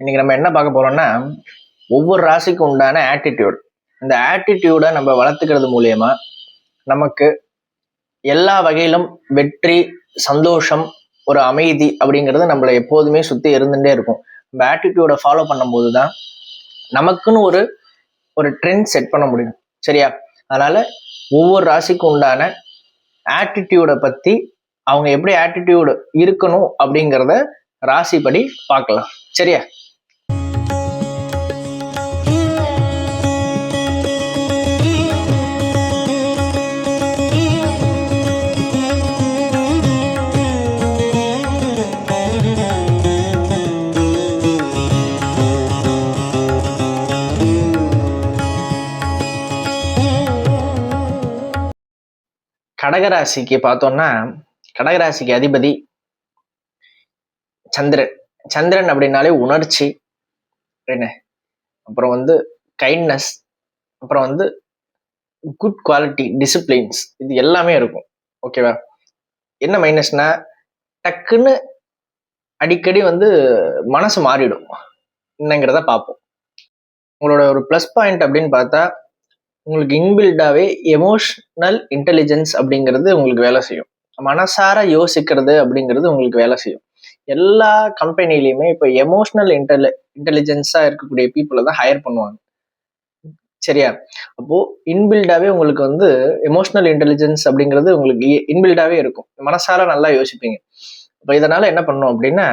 இன்னைக்கு நம்ம என்ன பார்க்க போறோம்னா ஒவ்வொரு ராசிக்கும் உண்டான ஆட்டிடியூட் இந்த ஆட்டிடியூடை நம்ம வளர்த்துக்கிறது மூலயமா நமக்கு எல்லா வகையிலும் வெற்றி சந்தோஷம் ஒரு அமைதி அப்படிங்கிறது நம்மளை எப்போதுமே சுற்றி இருந்துகிட்டே இருக்கும். நம்ம ஆட்டிடியூடை ஃபாலோ பண்ணும்போது தான் நமக்குன்னு ஒரு ஒரு ட்ரெண்ட் செட் பண்ண முடியும். சரியா? அதனால் ஒவ்வொரு ராசிக்கும் உண்டான ஆட்டிடியூடை பற்றி அவங்க எப்படி ஆட்டிடியூடு இருக்கணும் அப்படிங்கிறத ராசிப்படி பார்க்கலாம். சரியா? கடகராசிக்கு பார்த்தோம்னா கடகராசிக்கு அதிபதி சந்திரன். சந்திரன் அப்படின்னாலே உணர்ச்சி. என்ன? அப்புறம் வந்து கைண்ட்னஸ் அப்புறம் வந்து குட் குவாலிட்டி டிசிப்ளின்ஸ் இது எல்லாமே இருக்கும். ஓகேவா என்ன மைனஸ்னா டக்குன்னு அடிக்கடி வந்து மனசு மாறிடும். என்னங்கிறத பார்ப்போம். உங்களோட ஒரு ப்ளஸ் பாயிண்ட் அப்படின்னு பார்த்தா உங்களுக்கு இன்பில்டாவே எமோஷ்னல் இன்டெலிஜென்ஸ் அப்படிங்கிறது உங்களுக்கு வேலை செய்யும். மனசார யோசிக்கிறது அப்படிங்கிறது உங்களுக்கு வேலை செய்யும். எல்லா கம்பெனிலையுமே இப்போ எமோஷ்னல் இன்டெலி இன்டெலிஜென்ஸாக இருக்கக்கூடிய பீப்புளை தான் ஹையர் பண்ணுவாங்க. சரியா? அப்போ இன்பில்டாவே உங்களுக்கு வந்து எமோஷ்னல் இன்டெலிஜென்ஸ் அப்படிங்கிறது உங்களுக்கு இன்பில்டாவே இருக்கும். மனசார நல்லா யோசிப்பீங்க. இப்போ இதனால என்ன பண்ணும் அப்படின்னா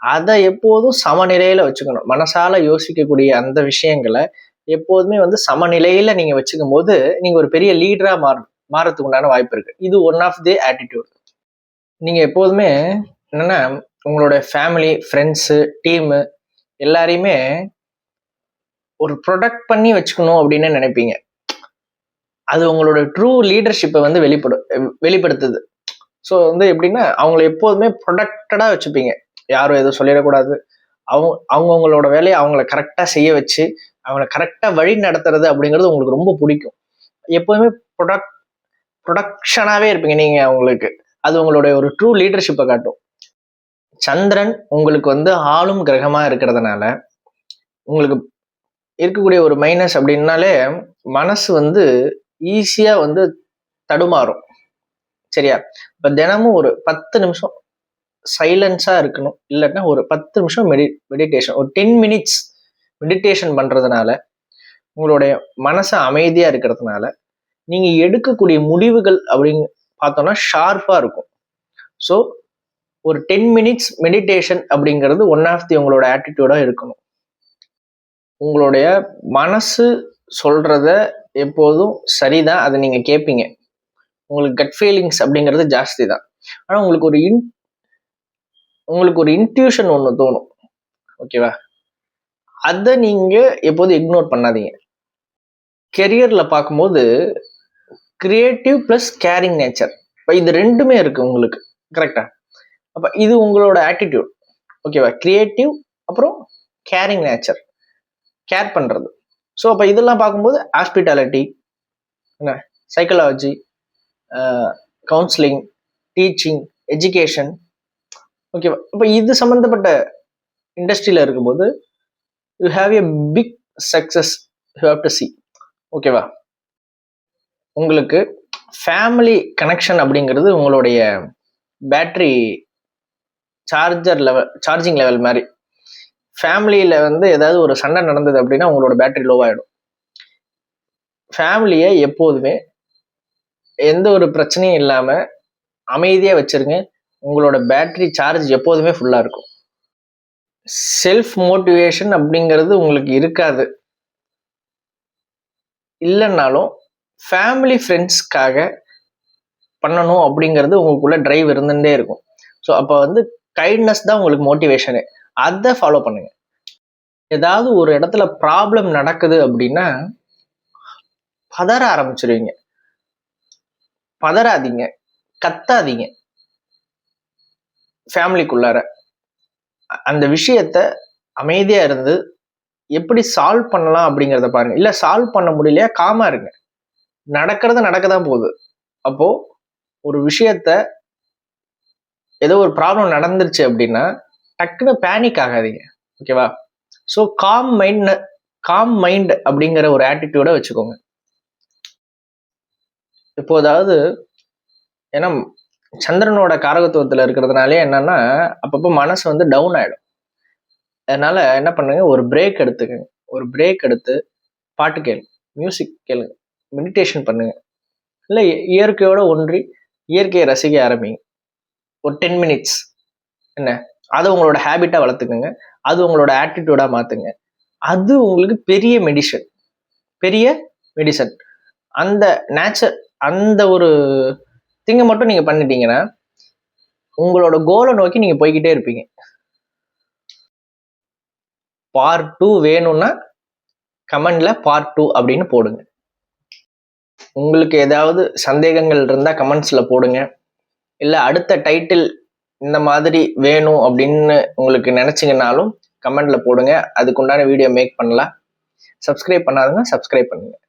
அதை எப்போதும் சமநிலையில வச்சுக்கணும். மனசால யோசிக்கக்கூடிய அந்த விஷயங்களை எப்போதுமே வந்து சமநிலையில நீங்க வச்சுக்கும் போது நீங்க ஒரு பெரிய லீடரா மாறும் மாறதுக்கு உண்டான வாய்ப்பு இருக்கு. இது ஒன் ஆஃப் தி ஆட்டிடியூட் நீங்க எப்போதுமே என்னன்னா உங்களோட ஃபேமிலி ஃப்ரெண்ட்ஸு டீமு எல்லாரையுமே ஒரு ப்ரொடக்ட் பண்ணி வச்சுக்கணும் அப்படின்னு நினைப்பீங்க. அது உங்களோட ட்ரூ லீடர்ஷிப்பை வந்து வெளிப்படு வெளிப்படுத்துது. ஸோ வந்து எப்படின்னா அவங்கள எப்போதுமே ப்ரொடக்டடாக வச்சுப்பீங்க. யாரும் எதுவும் சொல்லிடக்கூடாது. அவங்க அவங்கவுங்களோட வேலையை அவங்கள கரெக்டாக செய்ய வச்சு அவங்கள கரெக்டாக வழி நடத்துறது அப்படிங்கிறது உங்களுக்கு ரொம்ப பிடிக்கும். எப்போதுமே ப்ரொடக்ட் ப்ரொடக்ஷனாகவே இருப்பீங்க நீங்கள் அவங்களுக்கு. அது உங்களுடைய ஒரு ட்ரூ லீடர்ஷிப்பை காட்டும். சந்திரன் உங்களுக்கு வந்து ஆளும் கிரகமாக இருக்கிறதுனால உங்களுக்கு இருக்கக்கூடிய ஒரு மைனஸ் அப்படின்னாலே மனசு வந்து ஈஸியாக வந்து தடுமாறும். சரியா? இப்போ தினமும் ஒரு பத்து நிமிஷம் சைலன்ஸாக இருக்கணும். இல்லைன்னா ஒரு பத்து நிமிஷம் மெடி மெடிடேஷன் ஒரு டென் மினிட்ஸ் மெடிடேஷன் பண்ணுறதுனால உங்களுடைய மனசு அமைதியாக இருக்கிறதுனால நீங்கள் எடுக்கக்கூடிய முடிவுகள் அப்படின்னு பார்த்தோம்னா ஷார்ப்பாக இருக்கும். ஸோ ஒரு டென் மினிட்ஸ் மெடிடேஷன் அப்படிங்கிறது ஒன் ஆஃப் தி உங்களோட ஆட்டிடியூடாக இருக்கணும். உங்களுடைய மனசு சொல்கிறத எப்போதும் சரிதான் அதை நீங்கள் கேட்பீங்க உங்களுக்கு கட் ஃபீலிங்ஸ் அப்படிங்கிறது ஜாஸ்தி தான் ஆனால் உங்களுக்கு ஒரு இன் உங்களுக்கு ஒரு இன்ட்யூஷன் ஒன்று தோணும். ஓகேவா அதை நீங்கள் எப்போதும் இக்னோர் பண்ணாதீங்க. கெரியரில் பார்க்கும்போது கிரியேட்டிவ் ப்ளஸ் கேரிங் நேச்சர் இப்போ இது ரெண்டுமே இருக்குது உங்களுக்கு கரெக்டாக அப்போ இது உங்களோட ஆட்டிடியூட் ஓகேவா கிரியேட்டிவ் அப்புறம் கேரிங் நேச்சர் கேர் பண்ணுறது ஸோ அப்போ இதெல்லாம் பார்க்கும்போது ஹாஸ்பிட்டாலிட்டி என்ன? சைக்காலஜி கவுன்சிலிங் டீச்சிங் எஜுகேஷன் ஓகேவா இப்போ இது சம்மந்தப்பட்ட இண்டஸ்ட்ரியில் இருக்கும்போது you have a big success you have to see ஓகேவா உங்களுக்கு ஃபேமிலி கனெக்ஷன் அப்படிங்கிறது உங்களுடைய battery charger level charging level மாதிரி. ஃபேமிலியில் வந்து ஏதாவது ஒரு சண்டை நடந்தது அப்படின்னா உங்களோட பேட்டரி லோவாகிடும் ஃபேமிலியை எப்போதுமே எந்த ஒரு பிரச்சனையும் இல்லாமல் அமைதியாக வச்சுருங்க. உங்களோட பேட்டரி சார்ஜ் எப்போதுமே ஃபுல்லாக இருக்கும். செல்ஃப் மோட்டிவேஷன் அப்படிங்கிறது உங்களுக்கு இருக்காது. இல்லைன்னாலும் ஃபேமிலி ஃப்ரெண்ட்ஸ்க்காக பண்ணணும் அப்படிங்கிறது உங்களுக்குள்ள ட்ரைவ் இருந்துகிட்டே இருக்கும். ஸோ அப்போ வந்து கைண்ட்னஸ் தான் உங்களுக்கு மோட்டிவேஷனு அதை ஃபாலோ பண்ணுங்க. ஏதாவது ஒரு இடத்துல ப்ராப்ளம் நடக்குது அப்படின்னா பதற ஆரம்பிச்சிருவீங்க. பதறாதீங்க. கத்தாதீங்க. ஃபேமிலிக்குள்ளார அந்த விஷயத்த அமைதியா இருந்து எப்படி சால்வ் பண்ணலாம் அப்படிங்கிறத பாருங்க. இல்லை சால்வ் பண்ண முடியலையா? காமா இருங்க. நடக்கிறது நடக்க தான் போகுது. அப்போ ஒரு விஷயத்த ஏதோ ஒரு ப்ராப்ளம் நடந்துருச்சு அப்படின்னா டக்குன்னு பேனிக் ஆகாதீங்க. ஓகேவா so calm mind calm mind அப்படிங்கிற ஒரு ஆட்டிடியூட வச்சுக்கோங்க. இப்போதாவது ஏன்னா சந்திரனோட காரகத்துவத்தில் இருக்கிறதுனாலே என்னன்னா அப்பப்போ மனசு வந்து டவுன் ஆகிடும் அதனால என்ன பண்ணுங்க ஒரு பிரேக் எடுத்துக்கங்க. ஒரு பிரேக் எடுத்து பாட்டு கேளுங்க மியூசிக் கேளுங்க மெடிடேஷன் பண்ணுங்க. இல்லை இயற்கையோட ஒன்றி இயற்கையை ரசிக்க ஆரம்பிங்க. ஒரு டென் மினிட்ஸ் என்ன? அதை உங்களோட ஹேபிட்டாக வளர்த்துக்குங்க. அது உங்களோட ஆட்டிடியூடாக மாற்றுங்க அது உங்களுக்கு பெரிய மெடிசன் பெரிய மெடிசன் அந்த நேச்சர் அந்த ஒரு திங்கை மட்டும் நீங்கள் பண்ணிட்டீங்கன்னா உங்களோட கோலை நோக்கி நீங்கள் போய்கிட்டே இருப்பீங்க. பார்ட் டூ வேணும்னா கமெண்ட்ல பார்ட் டூ அப்படின்னு போடுங்க. உங்களுக்கு ஏதாவது சந்தேகங்கள் இருந்தால் கமெண்ட்ஸில் போடுங்க. இல்லை அடுத்த டைட்டில் இந்த மாதிரி வேணும் அப்படின்னு உங்களுக்கு நினச்சிங்கனாலும் கமெண்ட்ல போடுங்க. அதுக்குண்டான வீடியோ மேக் பண்ணலாம். சப்ஸ்கிரைப் பண்ணாதுங்க சப்ஸ்கிரைப் பண்ணுங்கள்